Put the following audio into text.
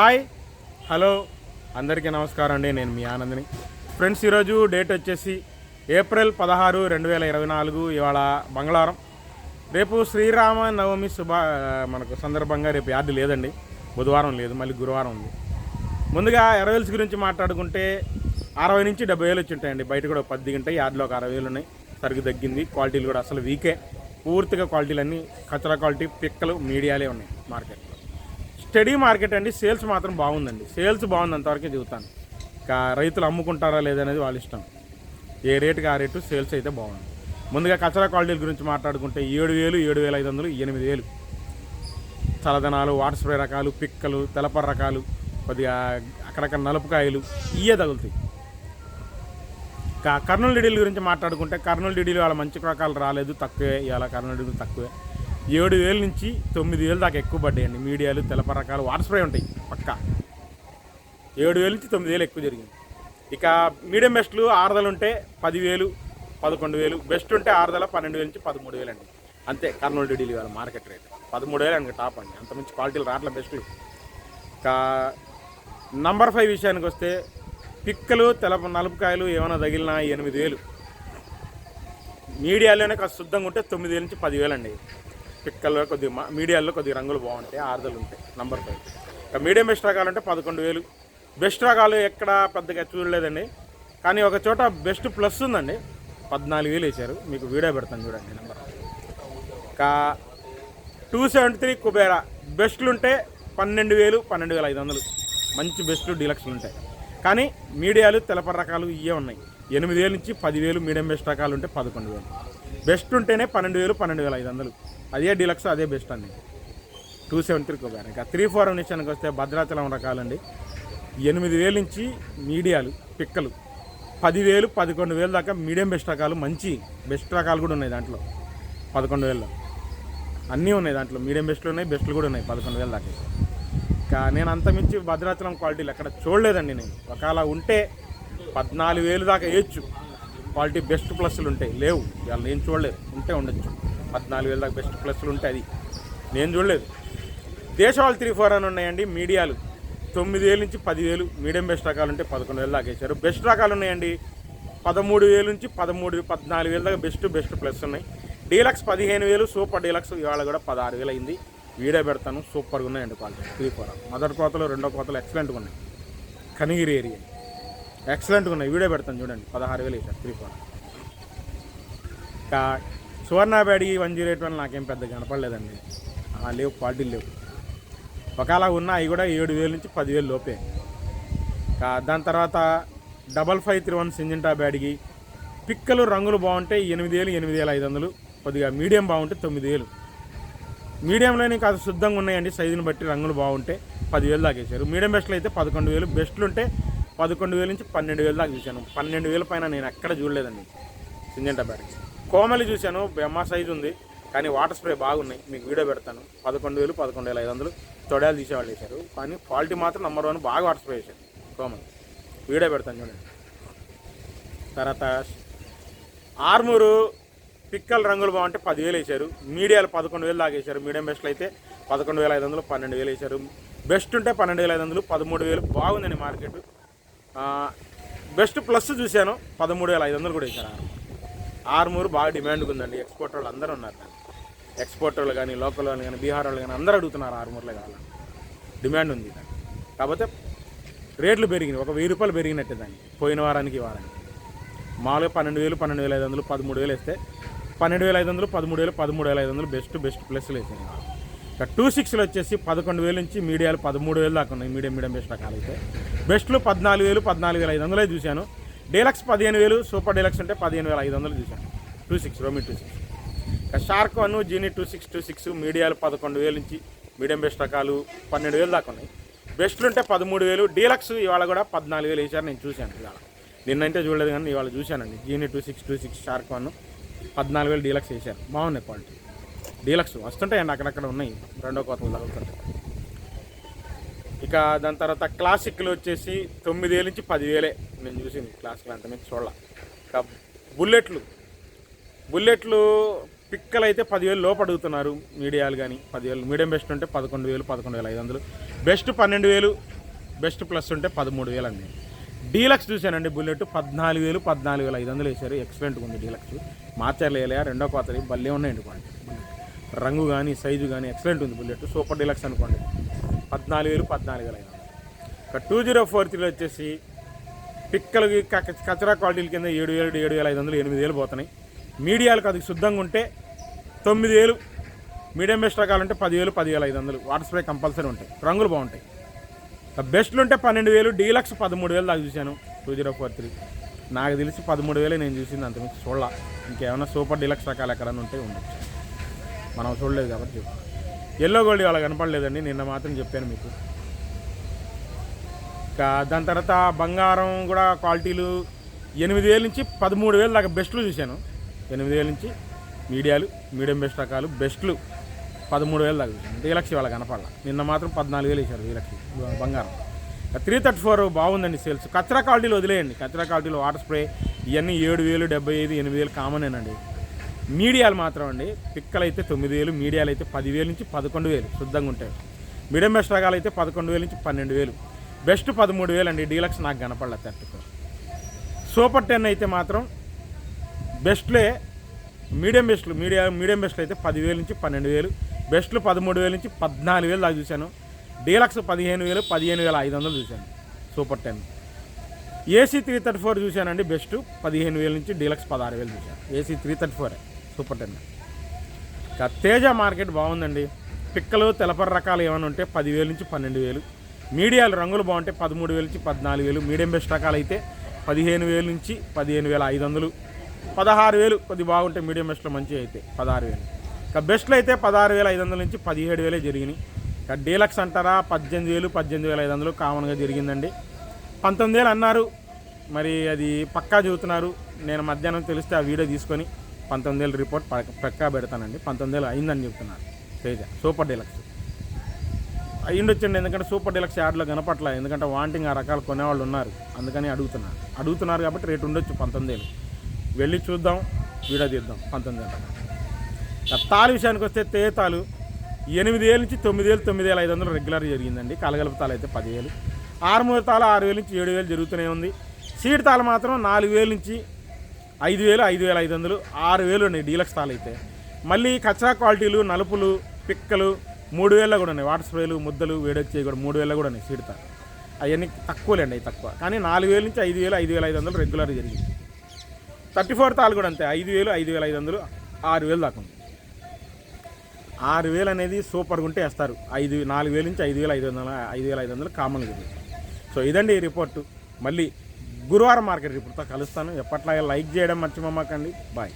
Hi hello అందరికీ నమస్కారం అండి. నేను మీ ఆనందని. ఫ్రెండ్స్ ఈరోజు డేట్ వచ్చేసి ఏప్రిల్ పదహారు రెండు వేల ఇరవై నాలుగు ఇవాళ మంగళవారం. రేపు శ్రీరామ నవమి శుభ మనకు సందర్భంగా రేపు యాది లేదండి. బుధవారం లేదు మళ్ళీ గురువారం ఉంది. ముందుగా ఎరవేల్స్ గురించి మాట్లాడుకుంటే అరవై నుంచి డెబ్బై వేలు వచ్చి ఉంటాయండి. బయట కూడా పది ఉంటాయి. యార్డులో ఒక అరవై వేలు ఉన్నాయి. సరుకు తగ్గింది. క్వాలిటీలు కూడా అసలు వీకే. పూర్తిగా క్వాలిటీలు అన్నీ కచరా క్వాలిటీ పిక్కలు మీడియాలే ఉన్నాయి మార్కెట్. స్టడీ మార్కెట్ అండి సేల్స్ మాత్రం బాగుందండి. సేల్స్ బాగుంది అంతవరకే చెబుతాను ఇంకా రైతులు అమ్ముకుంటారా లేదనేది వాళ్ళ ఇష్టం. ఏ రేటుకి ఆ రేటు సేల్స్ అయితే బాగుంది. ముందుగా కచరా క్వాలిటీల గురించి మాట్లాడుకుంటే ఏడు వేలు ఏడు వేల ఐదు వందలు ఎనిమిది వేలు. చలదనాలు వాటర్ స్ప్రే రకాలు పిక్కలు తెలపర రకాలు కొద్దిగా అక్కడక్కడ నలుపుకాయలు ఇవే తగులుతాయి. ఇంకా కర్నూలు డిడీల గురించి మాట్లాడుకుంటే కర్నూలు డిడీలు వాళ్ళ మంచి రకాలు రాలేదు తక్కువే ఇవాళ కర్నూలు డిడీలు తక్కువే. ఏడు వేల నుంచి తొమ్మిది వేలు దాకా ఎక్కువ పడ్డాయండి. మీడియాలు తెలప రకాలు వాటర్ స్ప్రే ఉంటాయి పక్కా. ఏడు వేల నుంచి తొమ్మిది వేలు ఎక్కువ జరిగింది. ఇక మీడియం బెస్ట్లు ఆరుదలు ఉంటే పదివేలు పదకొండు వేలు బెస్ట్ ఉంటే ఆరుదల పన్నెండు వేల నుంచి పదమూడు వేలు అండి. అంతే కర్నూలు డిడీలు ఇవాళ మార్కెట్ రేట్. పదమూడు వేలు అండి టాప్ అండి. అంత మంచి క్వాలిటీలు రావట్లే బెస్ట్లు ఇక నంబర్ ఫైవ్ విషయానికి వస్తే పిక్కలు తెలప నలుపుకాయలు ఏమైనా తగిలినా ఎనిమిది వేలు మీడియాలోనే కాస్త శుద్ధంగా ఉంటే తొమ్మిది వేల నుంచి పదివేలు అండి. పిక్కల్లో కొద్దిగా మా- మీడియాల్లో కొద్దిగా రంగులు బాగుంటాయి ఆరుదలు ఉంటాయి నంబర్ ఫైవ్ ఇక మీడియం బెస్ట్ రకాలు అంటే పదకొండు వేలు. బెస్ట్ రకాలు ఎక్కడ పెద్దగా చూడలేదండి. కానీ ఒక చోట బెస్ట్ ప్లస్ ఉందండి. పద్నాలుగు వేలు వేశారు. మీకు వీడియో పెడతాను చూడండి నెంబర్ ఇంకా టూ సెవెంటీ త్రీ కుబేరా. బెస్ట్లు ఉంటే పన్నెండు వేలు పన్నెండు వేల ఐదు వందలు. మంచి బెస్ట్లు డీలక్స్లు ఉంటాయి. కానీ మీడియాలు తెలప రకాలు ఇవే ఉన్నాయి. ఎనిమిది వేలు నుంచి పదివేలు మీడియం బెస్ట్ రకాలు ఉంటే పదకొండు వేలు. బెస్ట్ ఉంటేనే పన్నెండు వేలు పన్నెండు వేల ఐదు వందలు. అదే డీలక్స్ అదే బెస్ట్ అండి. టూ సెవెన్ త్రీ కుబేరా ఇంకా త్రీ ఫోర్ విషయానికి వస్తే భద్రాచలం రకాలండి. ఎనిమిది వేలు నుంచి మీడియాలు పిక్కలు. పదివేలు పదకొండు వేలు దాకా మీడియం బెస్ట్ రకాలు మంచి బెస్ట్ రకాలు కూడా ఉన్నాయి దాంట్లో. పదకొండు వేలలో. అన్నీ ఉన్నాయి దాంట్లో. మీడియం బెస్ట్లు ఉన్నాయి బెస్ట్లు కూడా ఉన్నాయి పదకొండు వేలు దాకా. ఇంకా నేను అంతమించి భద్రాచలం క్వాలిటీలు ఎక్కడ చూడలేదండి నేను. ఒకవేళ ఉంటే పద్నాలుగు వేలు దాకా వేయచ్చు. క్వాలిటీ బెస్ట్ ప్లస్లు ఉంటాయి. లేవు. ఇవాళ నేను చూడలేదు. ఉంటే ఉండొచ్చు. పద్నాలుగు వేలు దాకా బెస్ట్ ప్లస్లు ఉంటాయి అది. నేను చూడలేదు. దేశవాళ్ళు త్రీ ఫోర్ అని ఉన్నాయండి మీడియాలు. తొమ్మిది వేలు నుంచి పదివేలు మీడియం బెస్ట్ రకాలు ఉంటే పదకొండు వేలు దాకా వేశారు. బెస్ట్ రకాలు ఉన్నాయండి. పదమూడు వేలు నుంచి పదమూడు పద్నాలుగు వేల దాకా బెస్ట్ బెస్ట్ ప్లస్ ఉన్నాయి. డీలక్స్ పదిహేను వేలు సూపర్ డీలక్స్ ఇవాళ కూడా పదహారు వేలు అయింది. వీడియో పెడతాను. సూపర్గా ఉన్నాయండి క్వాలిటీ. Three four. మొదటి కోతలు రెండో కోతలు ఎక్సలెంట్గా ఉన్నాయి. కనిగిరి ఏరియా. ఎక్సలెంట్గా ఉన్నాయి. వీడియో పెడతాను చూడండి. పదహారు వేలు వేసారు త్రీ ఫోర్ ఇంకా Suvarna one zero eight one నాకేం పెద్ద కనపడలేదండి. లేవు క్వాలిటీలు లేవు. ఒకవేళ ఉన్న అవి కూడా ఏడు వేలు నుంచి పదివేలు లోపే. ఇంకా దాని తర్వాత double five three one Syngenta బ్యాడ్కి పిక్కలు రంగులు బాగుంటే ఎనిమిది వేలు ఎనిమిది వేల ఐదు వందలు. కొద్దిగా మీడియం బాగుంటే తొమ్మిది వేలు. మీడియంలోనే కాదు శుద్ధంగా ఉన్నాయండి. సైజుని బట్టి రంగులు బాగుంటే పదివేలు దాకేశారు. మీడియం బెస్ట్లు అయితే పదకొండు వేలు. బెస్ట్లు ఉంటే పదకొండు వేల నుంచి పన్నెండు వేలు దాకా చూశాను. పన్నెండు వేల పైన నేను ఎక్కడ చూడలేదండి. Syngenta battery. కోమలి చూశాను బెమ్మ సైజు ఉంది కానీ వాటర్ స్ప్రే బాగున్నాయి. మీకు వీడియో పెడతాను. పదకొండు వేలు పదకొండు వేల ఐదు వందలు తొడాలు తీసేవాళ్ళు వేశారు కానీ క్వాలిటీ మాత్రం నెంబర్ వన్ బాగా వాటర్ స్ప్రే వేశారు కోమలి. వీడియో పెడతాను చూడండి. తర్వాత ఆర్మూరు పిక్కల రంగులు బాగుంటే పదివేలు వేశారు. మీడియాలు పదకొండు వేలు దాకా వేశారు. మీడియం బెస్ట్లు అయితే పదకొండు వేల ఐదు వందలు పన్నెండు వేలు వేశారు. బెస్ట్ ఉంటే పన్నెండు వేల ఐదు వందలు పదమూడు వేలు బాగుందండి మార్కెట్. బెస్ట్ ప్లస్ చూశాను. పదమూడు వేల ఐదు వందలు కూడా వేశారు ఆర్మూర్ బాగా డిమాండ్గా ఉందండి. ఎక్స్పోర్ట్ వాళ్ళు అందరూ ఉన్నారు. ఎక్స్పోర్ట్ వాళ్ళు కానీ లోకల్ వాళ్ళు కానీ బీహార్ వాళ్ళు కానీ అందరూ అడుగుతున్నారు ఆర్మూర్లో కావాలి. డిమాండ్ ఉంది. కాకపోతే రేట్లు పెరిగినాయి. ఒక వెయ్యి రూపాయలు పెరిగినట్టే దాన్ని. పోయిన వారానికి వారానికి. మామూలుగా పన్నెండు వేలు పన్నెండు వేల ఐదు వందలు పదమూడు వేలు వేస్తే పన్నెండు వేల ఐదు వందలు పదమూడు వేలు పదమూడు వేల ఐదు వందలు బెస్ట్ బెస్ట్ ప్లస్లు వేసాను ఇక టూ సిక్స్లో వచ్చేసి పదకొండు వేలు నుంచి మీడియాలు పదమూడు వేలు దాకా ఉన్నాయి. మీడియం మీడియం బెస్ట్ రకాలు అయితే. బెస్ట్లు పద్నాలుగు వేలు పద్నాలుగు వేల ఐదు వందలే చూశాను. డీలక్స్ పదిహేను వేలు సూపర్ డీలక్స్ ఉంటే పదిహేను వేల ఐదు వందలు చూశాను. టూ సిక్స్ రోమి టూ సిక్స్ ఇక shark one genie two six two six మీడియాలు పదకొండు వేలు నుంచి మీడియం బెస్ట్ రకాలు పన్నెండు వేలు దాకా ఉన్నాయి. బెస్ట్లు ఉంటే పదమూడు వేలు డీలక్స్ ఇవాళ కూడా పద్నాలుగు వేలు వేసారు నేను చూశాను ఇవాళ. నిన్నంటే చూడలేదు కానీ ఇవాళ చూశానండి. Genie two six two six shark one పద్నాలుగు వేలు డీలక్స్ వేసారు బాగున్నాయి క్వాలిటీ. డీలక్స్ వస్తుంటాయండి అక్కడక్కడ ఉన్నాయి. రెండో కోతలు తగులుతుంటాయి ఇక దాని తర్వాత క్లాసిక్లు వచ్చేసి తొమ్మిది వేలు నుంచి పదివేలే నేను చూసింది క్లాసిక్లు అంత మీకు చూడాల. ఇక బుల్లెట్లు. బుల్లెట్లు పిక్కలు అయితే పదివేలు లోపు అడుగుతున్నారు మీడియాలు కానీ పదివేలు మీడియం బెస్ట్ ఉంటే పదకొండు వేలు పదకొండు వేల ఐదు వందలు. బెస్ట్ పన్నెండు వేలు బెస్ట్ ప్లస్ ఉంటే పదమూడు వేలు అండి. డీలక్స్ చూశానండి బుల్లెట్ పద్నాలుగు వేలు పద్నాలుగు వేల ఐదు వందలు వేశారు. ఎక్సలెంట్గా ఉంది డీలక్స్. మార్చర్లు వేయలే రెండో కోతలు. భలే ఉన్నాయండి క్వాలిటీ. రంగు కానీ సైజు కానీ ఎక్సలెంట్ ఉంది బుల్లెట్. సూపర్ డీలక్స్ అనుకోండి. పద్నాలుగు వేలు పద్నాలుగు వేలు అయినా ఇక టూ జీరో ఫోర్ త్రీలో వచ్చేసి పిక్కలకి కచరా క్వాలిటీల కింద ఏడు వేలు ఏడు వేల ఐదు వందలు ఎనిమిది వేలు పోతున్నాయి. మీడియాలకు అది శుద్ధంగా ఉంటే తొమ్మిది వేలు మీడియం బెస్ట్ రకాలు ఉంటే పదివేలు పదివేల ఐదు వందలు. వాటర్ స్ప్రే కంపల్సరీ ఉంటాయి. రంగులు బాగుంటాయి. బెస్ట్లు ఉంటే పన్నెండు వేలు డీలక్స్ పదమూడు వేలు దాకా చూశాను. Two zero four three. నాకు తెలిసి పదమూడు వేలే నేను చూసింది అంతకుమించి చూడాల. ఇంకేమైనా సూపర్ డీలక్స్ రకాలు ఎక్కడైనా ఉంటే ఉండొచ్చు. మనం చూడలేదు కాబట్టి చెప్పు. ఎల్లో గోల్డ్ అలా కనపడలేదండి నిన్న మాత్రం చెప్పాను మీకు. ఇంకా దాని తర్వాత బంగారం కూడా క్వాలిటీలు ఎనిమిది వేల నుంచి పదమూడు వేలు దాకా బెస్ట్లు చూశాను. ఎనిమిది వేల నుంచి మీడియాలు మీడియం బెస్ట్ రకాలు బెస్ట్లు పదమూడు వేలు దాకా చూశాను. డీలక్స్ వాళ్ళ కనపడాల. నిన్న మాత్రం పద్నాలుగు వేలు వేశారు డీలక్స్ బంగారం. త్రీ థర్టీ ఫోర్ బాగుందండి సేల్స్ కచ్చరా క్వాలిటీలు వదిలేయండి. కచ్చరా క్వాలిటీలో వాటర్ స్ప్రే ఇవన్నీ ఏడు వేలు డెబ్బై ఐదు ఎనిమిది వేలు కామనేనండి మీడియాలు మాత్రం అండి పిక్కలు అయితే తొమ్మిది వేలు మీడియాలు అయితే పదివేలు నుంచి పదకొండు వేలు శుద్ధంగా ఉంటాయి. మీడియం బెస్ట్ రకాలు అయితే పదకొండు వేలు నుంచి పన్నెండు వేలు. బెస్ట్ పదమూడు వేలు అండి డీలక్స్ నాకు కనపడలేదు థర్టీ సూపర్ టెన్ అయితే మాత్రం బెస్ట్లే మీడియం బెస్ట్లు మీడియా మీడియం బెస్ట్లు అయితే పదివేలు నుంచి పన్నెండు వేలు. బెస్ట్లు పదమూడు వేలు నుంచి పద్నాలుగు వేలు దాకా చూశాను. డీలక్స్ పదిహేను వేలు పదిహేను వేల ఐదు వందలు చూశాను. Super ten. AC three thirty four చూశానండి బెస్ట్ పదిహేను వేల నుంచి డీలక్స్ పదహారు వేలు చూశాను. AC three thirty four. Super ten. ఇక తేజ మార్కెట్ బాగుందండి. పిక్కలు తెలపర రకాలు ఏమైనా ఉంటే పదివేలు నుంచి పన్నెండు వేలు. మీడియాలు రంగులు బాగుంటే పదమూడు వేలు నుంచి పద్నాలుగు వేలు. మీడియం బెస్ట్ రకాలు అయితే పదిహేను వేలు నుంచి పదిహేను వేల ఐదు వందలు. పదహారు వేలు కొద్ది బాగుంటే మీడియం బెస్ట్లో మంచి అయితే పదహారు వేలు. ఇక బెస్ట్లో అయితే పదహారు వేల ఐదు వందల నుంచి పదిహేడు వేలే జరిగినాయి. ఇక డీలక్స్ అంటారా పద్దెనిమిది వేలు పద్దెనిమిది వేల ఐదు వందలు కామన్గా జరిగిందండి. పంతొమ్మిది వేలు అన్నారు. మరి అది పక్కా చెబుతున్నారు. నేను మధ్యాహ్నం తెలిస్తే ఆ వీడియో తీసుకొని పంతొమ్మిది వేలు రిపోర్ట్ పక్క- పక్కా పెడతానండి. పంతొమ్మిది వేలు అయిందని చెప్తున్నారు. తేజ. Super deluxe. అయ్యిండొచ్చండి. ఎందుకంటే సూపర్ డీలక్స్ యాడ్లో కనపట్ల ఎందుకంటే వాంటింగ్ ఆ రకాలు కొనేవాళ్ళు ఉన్నారు. అందుకని అడుగుతున్నారు. అడుగుతున్నారు కాబట్టి రేటు ఉండొచ్చు పంతొమ్మిది వేలు. వెళ్ళి చూద్దాం. వీడియో తీద్దాం. పంతొమ్మిది వేలు తాలు విషయానికి వస్తే తేతాలు ఎనిమిది వేల నుంచి తొమ్మిది వేలు తొమ్మిది వేల ఐదు వందలు రెగ్యులర్ జరిగిందండి. కలగలుపు తాలు అయితే పదివేలు. ఆరుమూరు తాలు ఆరు వేలు నుంచి ఏడు వేలు జరుగుతూనే ఉంది. సీడ్ తాలు మాత్రం నాలుగు వేలు నుంచి ఐదు వేలు ఐదు వేల ఐదు వందలు ఆరు వేలు ఉన్నాయి డీలక్స్ తాలు అయితే. మళ్ళీ కచ్చా క్వాలిటీలు నలుపులు పిక్కలు మూడు వేల కూడా ఉన్నాయి. వాటర్ స్ప్రేలు ముద్దలు వేడొచ్చేవి కూడా మూడు వేల కూడా ఉన్నాయి సీడ్ అవన్నీ తక్కువలేండి అవి తక్కువ. కానీ నాలుగు వేల నుంచి ఐదు వేలు ఐదు వేల ఐదు వందలు రెగ్యులర్ జరిగింది. థర్టీ ఫోర్ తాలు కూడా అంతే ఐదు వేలు ఐదు వేల ఐదు వందలు ఆరు వేలు దాకా ఉంది. ఆరు వేలు అనేది సూపర్గా ఉంటే వేస్తారు. ఐదు నాలుగు వేల నుంచి ఐదు వేల ఐదు వందల ఐదు వేల ఐదు వందలు కామన్ సో ఇదండి ఈ రిపోర్టు. మళ్ళీ గురువారం మార్కెట్ రిపోర్ట్తో కలుస్తాను. ఎప్పట్లాగే లైక్ చేయడం మర్చిపోమాకండి. బాయ్.